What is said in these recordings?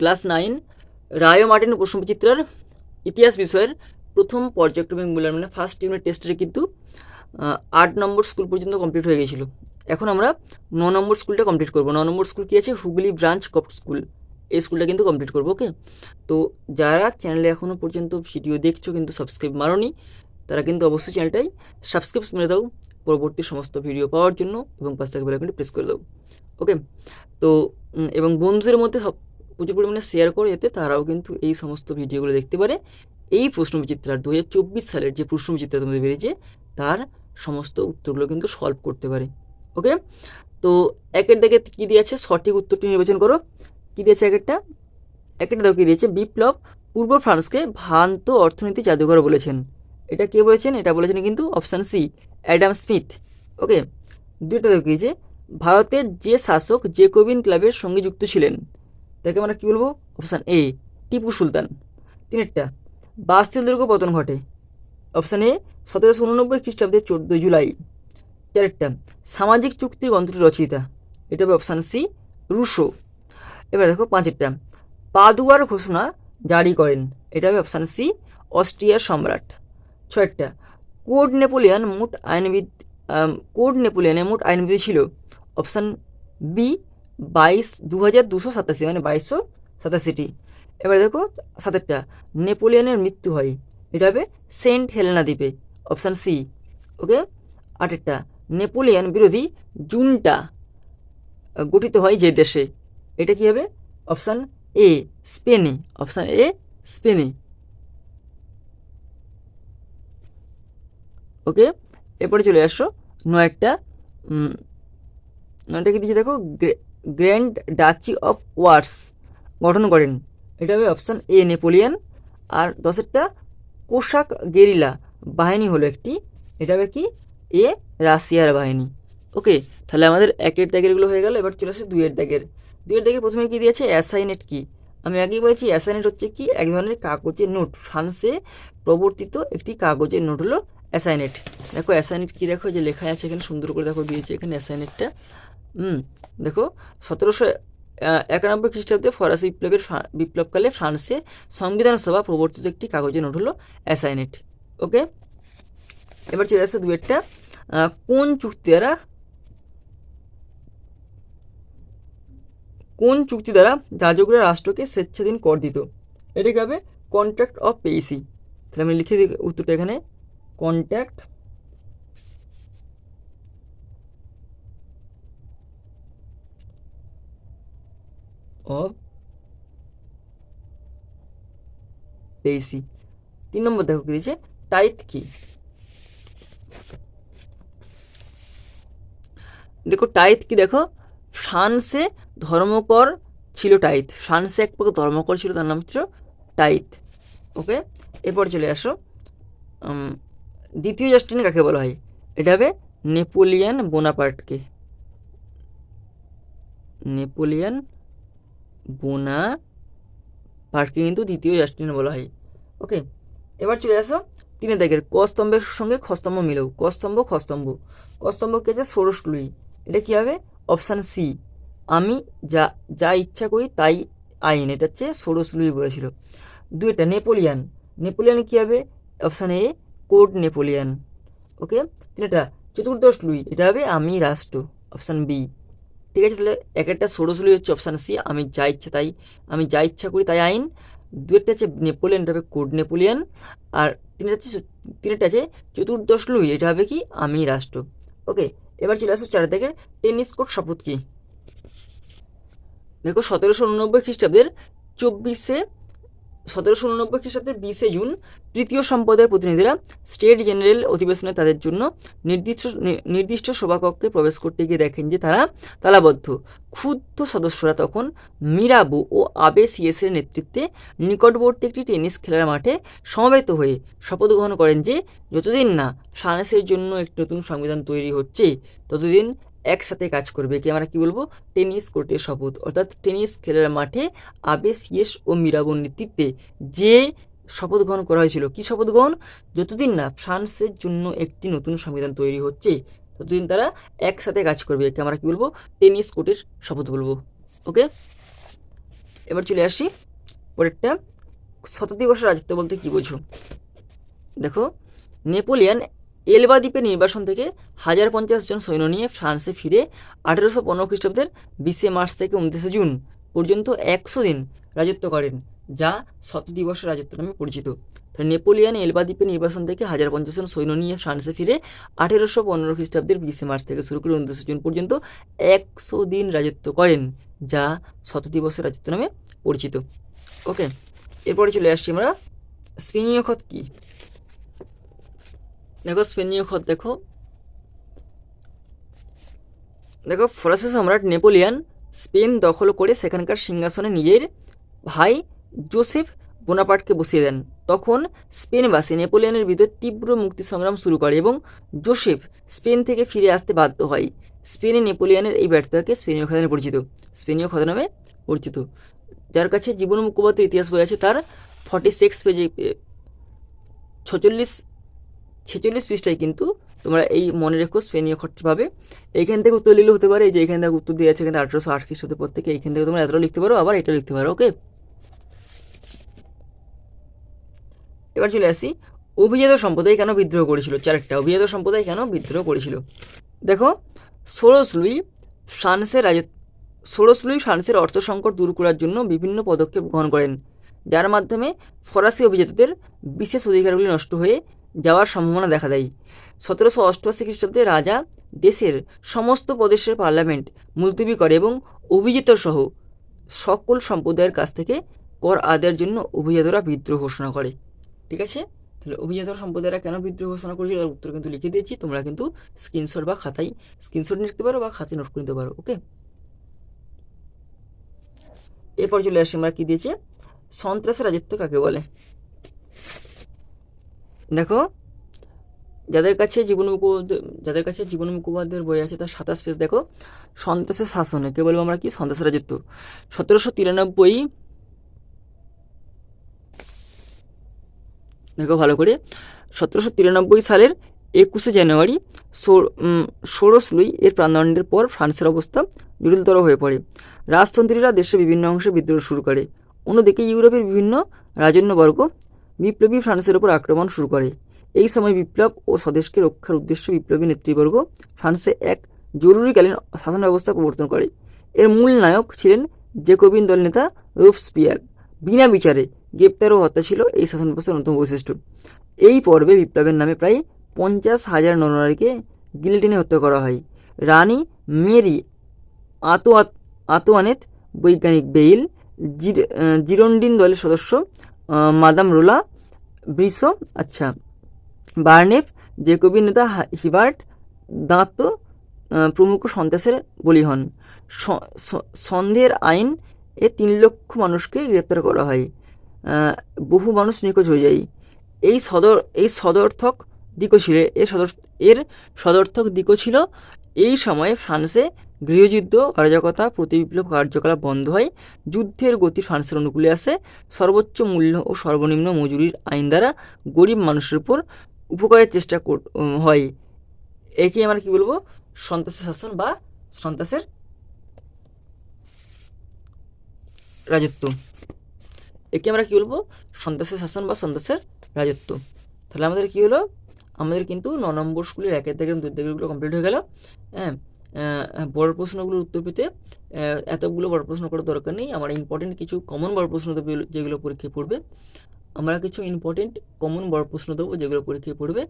Class nine, Ray Martin প্রশ্নবিচিত্রার ইতিহাস বিষয়ের প্রথম পর্যায়ক্রমিক মূল্যায়ন মানে ফার্স্ট ইউনিট টেস্টে কিন্তু আট নম্বর স্কুল পর্যন্ত কমপ্লিট হয়ে গেছিল। এখন আমরা ন নম্বর স্কুলটা কমপ্লিট করব। ন নম্বর স্কুল কী আছে? হুগলি ব্রাঞ্চ কপ স্কুল এই স্কুলটা কিন্তু কমপ্লিট করব ওকে তো যারা চ্যানেলে এখনও পর্যন্ত ভিডিও দেখছ কিন্তু সাবস্ক্রাইব মারোনি, তারা কিন্তু অবশ্যই চ্যানেলটাই সাবস্ক্রাইব মেরে দাও, পরবর্তী সমস্ত ভিডিও পাওয়ার জন্য এবং পাশ থেকে বেলাইকনটি প্রেস করে দাও ওকে তো এবং বন্ধুদের মধ্যে সব প্রচুর পরিমাণে শেয়ার করে এতে তারাও কিন্তু এই সমস্ত ভিডিওগুলো দেখতে পারে। এই প্রশ্নবিচিত্রার দু সালের যে প্রশ্নবিচিত্রা তোমাদের বেরিয়েছে, তার সমস্ত উত্তরগুলো কিন্তু সলভ করতে পারে। ওকে তো একের দিকে কী দিয়েছে? সঠিক উত্তরটি নির্বাচন করো। কী দিয়েছে একেরটা? একেরটা দেখো কী দিয়েছে? বিপ্লব পূর্ব ফ্রান্সকে ভ্রান্ত অর্থনীতি জাদুঘর বলেছেন। এটা কে বলেছেন? এটা বলেছেন কিন্তু option C Adam Smith okay দুইটা দেখো কী দিয়েছে? ভারতের যে শাসক জেকোবিন ক্লাবের সঙ্গে যুক্ত ছিলেন। তাকে আমরা কী বলব? Option A Tipu Sultan. তিনেরটা, Bastille দুর্গ পতন ঘটে। অপশান এ সতেরোশো উননব্বই খ্রিস্টাব্দে চোদ্দোই জুলাই। চারেরটা, সামাজিক চুক্তির গ্রন্থটি রচয়িতা। এটা হবে অপশান সি রুশো। এবার দেখো পাঁচেরটা, পাদুয়ার ঘোষণা জারি করেন। এটা হবে অপশান সি অস্ট্রিয়ার সম্রাট। ছয়েরটা কোড নেপোলিয়ান মোট আইনবিদ কোড নেপোলিয়ানে মোট আইনবিধি ছিল। অপশান বি বাইশ দু হাজার দুশো সাতাশি মানে বাইশশো সাতাশিটি। এবার দেখো, সাতেরটা। নেপোলিয়ানের মৃত্যু হয়। এটা হবে সেন্ট হেলেনা দ্বীপে, অপশান সি। ওকে? আটেরটা। নেপোলিয়ান বিরোধী জুনটা গঠিত হয় যে দেশে। এটা কি হবে? অপশান এ, স্পেনে। অপশান এ, স্পেনে। ওকে? এরপরে চলে আসো, নয়টা। নয়টা কি দিচ্ছে দেখো? গ্র্যান্ড ডাচি অফ ওয়ার্স গঠন করেন। এটা হবে অপশান এ, নেপোলিয়ান। আর দশেরটা কোষাক গেরিলা বাহিনী হলো একটি। এটা হবে কি? এ, রাশিয়ার বাহিনী। ওকে, তাহলে আমাদের একের দাগেরগুলো হয়ে গেল, এবার চলে আসে দুইয়ের দাগের। দুইয়ের দাগের প্রথমে কি দিয়েছে? অ্যাসাইনেট কি? আমি আগেই বলেছি, অ্যাসাইনেট হচ্ছে কি? এক ধরনের কাগজের নোট। ফ্রান্সে প্রবর্তিত একটি কাগজের নোট হলো অ্যাসাইনেট। দেখো, অ্যাসাইনেট কি দেখো? যে লেখা আছে এখানে, সুন্দর করে দেখো দিয়েছে এখানে অ্যাসাইনেটটা। হুম দেখো সতেরোশো একানব্বই খ্রিস্টাব্দে ফরাসি বিপ্লবের বিপ্লবকালে ফ্রান্সে সংবিধান সভা প্রবর্তিত একটি কাগজের নোট হলো অ্যাসাইনেট ওকে? এবার চলে আসছে দুয়েরটা আহ, কোন চুক্তি দ্বারা কোন চুক্তি দ্বারা যাজকরা রাষ্ট্রকে স্বেচ্ছাধীন কর দিত? এটাকে হবে কন্ট্রাক্ট অফ পেইসি তাহলে আমি লিখে দিই উত্তরটা এখানে কন্ট্যাক্ট অফ পেইসি তিন নম্বর দেখো কি দিয়েছে টাইথ কি দেখো টাইথ কি দেখো, ফ্রান্সে ধর্মকর ছিল টাইথ ফ্রান্সে এক প্রকার ধর্মকর ছিল, তার নাম ছিল টাইথ ওকে এরপর চলে আসো। দ্বিতীয় জাস্টিন কাকে বলা হয়? এটা হবে নেপোলিয়ান বোনাপার্টকে। নেপোলিয়ান বোনা পার্টকে কিন্তু দ্বিতীয় জাস্টিন বলা হয়। ওকে, এবার চলে আসো তিনের দাগের কস্তম্ভের সঙ্গে খস্তম্ভ মিলেও। কস্তম্ভ, খস্তম্ভ। কস্তম্ভ স্তম্ভ কি আছে ষোড়শ লুই, এটা কী হবে? Option C. আমি যা যা ইচ্ছা করি তাই আইন, এটা হচ্ছে ষোড়শ লুই বলেছিল। দুইটা নেপোলিয়ান। নেপোলিয়ান কী হবে? Option A, code Napoleon. Okay তিনটা চতুর্দশ লুই, এটা হবে আমি রাষ্ট্র। Option B. ঠিক আছে, তাহলে এক একটা ষোড়শ লুই হচ্ছে অপশান সি আমি যা ইচ্ছা তাই, আমি যা ইচ্ছা করি তাই আইন। দু একটা আছে নেপোলিয়ান এটা হবে কোড নেপোলিয়ান আর তিনটা আছে তিনটা আছে চতুর্দশ লুই, এটা হবে কি আমি রাষ্ট্র। ওকে, এবার চলে আসো চার দেখে টেনিস কোর্ট শপথ কি। দেখো সতেরোশো উননব্বই খ্রিস্টাব্দের চব্বিশে সতেরোশো উননব্বই খ্রিস্টাব্দের বিশে জুন তৃতীয় সম্প্রদায়ের প্রতিনিধিরা স্টেট জেনারেল অধিবেশনে তাদের জন্য নির্দিষ্ট নির্দিষ্ট সভাকক্ষে প্রবেশ করতে গিয়ে দেখেন যে তারা তালাবদ্ধ। ক্ষুব্ধ সদস্যরা তখন মিরাবু ও আবে সিএসের নেতৃত্বে নিকটবর্তী একটি টেনিস খেলার মাঠে সমবেত হয়ে শপথ গ্রহণ করেন যে, যতদিন না ফ্রান্সের জন্য একটি নতুন সংবিধান তৈরি হচ্ছে, ততদিন একসাথে কাজ করবে কি আমরা কি বলব? টেনিস কোর্টের শপথ। অর্থাৎ টেনিস খেলার মাঠে আবে সিএস ও মিরাবোর নেতৃত্বে যে শপথ গ্রহণ করা হয়েছিল, কি শপথ গ্রহণ? যতদিন না ফ্রান্সের জন্য একটি নতুন সংবিধান তৈরি হচ্ছে, ততদিন তারা একসাথে কাজ করবে একে আমরা কি বলব? টেনিস কোর্টের শপথ বলব। ওকে? এবার চলে আসি পরেরটা। শতাব্দী বর্ষের রাজত্ব বলতে কী বোঝো? দেখো, নেপোলিয়ান এলবা দ্বীপের নির্বাসন থেকে হাজার পঞ্চাশ জন সৈন্য নিয়ে ফ্রান্সে ফিরে আঠেরোশো পনেরো খ্রিস্টাব্দের বিশে মার্চ থেকে উনত্রিশে জুন পর্যন্ত একশো দিন রাজত্ব করেন, যা শত দিবসের রাজত্ব নামে পরিচিত। নেপোলিয়ান এলবা দ্বীপের নির্বাসন থেকে হাজার পঞ্চাশ জন সৈন্য নিয়ে ফ্রান্সে ফিরে আঠেরোশো পনেরো খ্রিস্টাব্দের বিশে মার্চ থেকে শুরু করে উনত্রিশে জুন পর্যন্ত একশো দিন রাজত্ব করেন, যা শত দিবসের রাজত্ব নামে পরিচিত। ওকে, এরপরে চলে আসছি আমরা স্পেনীয় খত কী? দেখো স্পেনীয় খত দেখো দেখো ফরাসি সম্রাট নেপোলিয়ান স্পেন দখল করে সেখানকার সিংহাসনে নিজের ভাই জোসেফ বোনাপার্টকে বসিয়ে দেন। তখন স্পেনবাসী নেপোলিয়ানের বিরুদ্ধে তীব্র মুক্তি সংগ্রাম শুরু করে এবং জোসেফ স্পেন থেকে ফিরে আসতে বাধ্য হয়। স্পেনে নেপোলিয়ানের এই ব্যর্থতাকে স্পেনীয় খাতা নামে পরিচিত। স্পেনীয় খাতা নামে পরিচিত। যার কাছে জীবন মুখোপাধ্যায় ইতিহাস বই আছে, তার ফর্টি সিক্স পেজে ছচল্লিশ ছেচল্লিশ পৃষ্ঠায় কিন্তু তোমরা এই মনে রেখো স্পেনীয় খরচ পাবে। এইখান থেকে উত্তর লিখলে হতে পারে যে এখান থেকে উত্তর দিয়ে আছে এখানে আঠারোশো আট খ্রিস্টাব্দের পর থেকে এইখান থেকে তোমরা এতটা লিখতে পারো, আবার এটা লিখতে পারো ওকে এবার চলে আসি। অভিজাত সম্প্রদায় কেন বিদ্রোহ করেছিল? চারটা, অভিজাত সম্প্রদায় কেন বিদ্রোহ করেছিল? দেখো, ষোড়শ লুই ফ্রান্সের রাজত্ব ষোড়শ লুই ফ্রান্সের অর্থ সংকট দূর করার জন্য বিভিন্ন পদক্ষেপ গ্রহণ করেন, যার মাধ্যমে ফরাসি অভিজাতদের বিশেষ অধিকারগুলি নষ্ট হয়ে যাওয়ার সম্ভাবনা দেখা দেয়। সতেরোশো অষ্টআশি খ্রিস্টাব্দে রাজা দেশের সমস্ত প্রদেশের পার্লামেন্ট মুলতবি করে এবং অভিজিত সহ সকল সম্প্রদায়ের কাছ থেকে কর আদায়ের জন্য অভিজাতরা বিদ্রোহ ঘোষণা করে। ঠিক আছে? তাহলে অভিজাত সম্প্রদায়রা কেন বিদ্রোহ ঘোষণা করেছিল? তার উত্তর কিন্তু লিখে দিয়েছি। তোমরা কিন্তু স্ক্রিনশট বা খাতায় স্ক্রিনশট নিতে পারো বা খাতায় নোট করে নিতে পারো ওকে এরপর চলে আসি আমরা কি দিয়েছে? সন্ত্রাসের রাজত্ব কাকে বলে? দেখো, যাদের কাছে জীবন যাদের কাছে জীবন মুখোপাধ্যায়ের বই আছে, তার সাতাশ পেজ, দেখো, সন্ত্রাসের শাসনে, কে বলব আমরা কি? সন্ত্রাসের রাজত্ব। সতেরোশো তিরানব্বই, দেখো ভালো করে, সতেরোশো তিরানব্বই সালের একুশে জানুয়ারি ষোড়শ লুই এর প্রাণদণ্ডের পর ফ্রান্সের অবস্থা জটিলতর হয়ে পড়ে। রাজতন্ত্রীরা দেশের বিভিন্ন অংশে বিদ্রোহ শুরু করে। অন্যদিকে ইউরোপের বিভিন্ন রাজন্যবর্গ বিপ্লবী ফ্রান্সের ওপর আক্রমণ শুরু করে। এই সময় বিপ্লব ও স্বদেশকে রক্ষার উদ্দেশ্যে বিপ্লবী নেতৃবর্গ ফ্রান্সে এক জরুরিকালীন শাসন ব্যবস্থা প্রবর্তন করে। এর মূল নায়ক ছিলেন জেকোবিন দল নেতা রোবস্পিয়ার। বিনা বিচারে গ্রেপ্তার ও হত্যা ছিল এই শাসন ব্যবস্থার অন্যতম বৈশিষ্ট্য। এই পর্বে বিপ্লবের নামে প্রায় পঞ্চাশ হাজার নরনারীকে গিলেটিনে হত্যা করা হয়। রানী মেরি আতোয়াত আতোয়ানেত বৈজ্ঞানিক বেইল জির জিরন্ডিন দলের সদস্য মাদাম রোলা, ব্রিসো আচ্ছা বার্নেফ, জেকোবি নেতা হিবার্ট, দাঁত প্রমুখ সন্ত্রাসের বলি হন। সন্দেহের আইন এ তিন লক্ষ মানুষকে গ্রেপ্তার করা হয়। বহু মানুষ নিখোঁজ হয়ে যায়। এই সদর, এই সদর্থক দিকও ছিল, এর সদর, এর সদর্থক দিকও ছিল এই সময়ে ফ্রান্সে গৃহযুদ্ধ, অরাজকতা, প্রতিবিপ্লব, কার্যকলাপ বন্ধ হয় যুদ্ধের গতি ফ্রান্সের অনুকূলে আসে। সর্বোচ্চ মূল্য ও সর্বনিম্ন মজুরির আইন দ্বারা গরিব মানুষের উপর উপকারের চেষ্টা হয়। একে আমরা কি বলব? সন্ত্রাসের শাসন বা সন্ত্রাসের রাজত্ব। একে আমরা কি বলব? সন্ত্রাসের শাসন বা সন্ত্রাসের রাজত্ব। তাহলে আমাদের কি হলো? আমাদের কিন্তু ন নম্বর স্কুলের একের থেকে দুই দাগেরগুলো কমপ্লিট হয়ে গেল। হ্যাঁ বড় প্রশ্নগুলোর উত্তর পেতে এতগুলো বড় প্রশ্ন করার দরকার নেই। আমার ইম্পর্টেন্ট কিছু কমন বড় প্রশ্ন দেবো যেগুলো পরীক্ষায় পড়বে। আমরা কিছু ইম্পর্টেন্ট কমন বড় প্রশ্ন দেবো যেগুলো পরীক্ষায় পড়বে।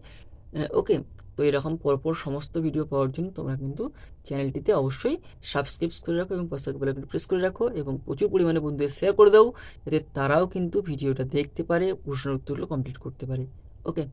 ওকে তো এরকম পরপর সমস্ত ভিডিও পাওয়ার জন্য তোমরা কিন্তু চ্যানেলটিতে অবশ্যই সাবস্ক্রাইব করে রাখো এবং পাশে বেলাইকনটি প্রেস করে রাখো এবং প্রচুর পরিমাণে বন্ধুদের শেয়ার করে দাও, যাতে তারাও কিন্তু ভিডিওটা দেখতে পারে, প্রশ্নের উত্তরগুলো কমপ্লিট করতে পারে। ওকে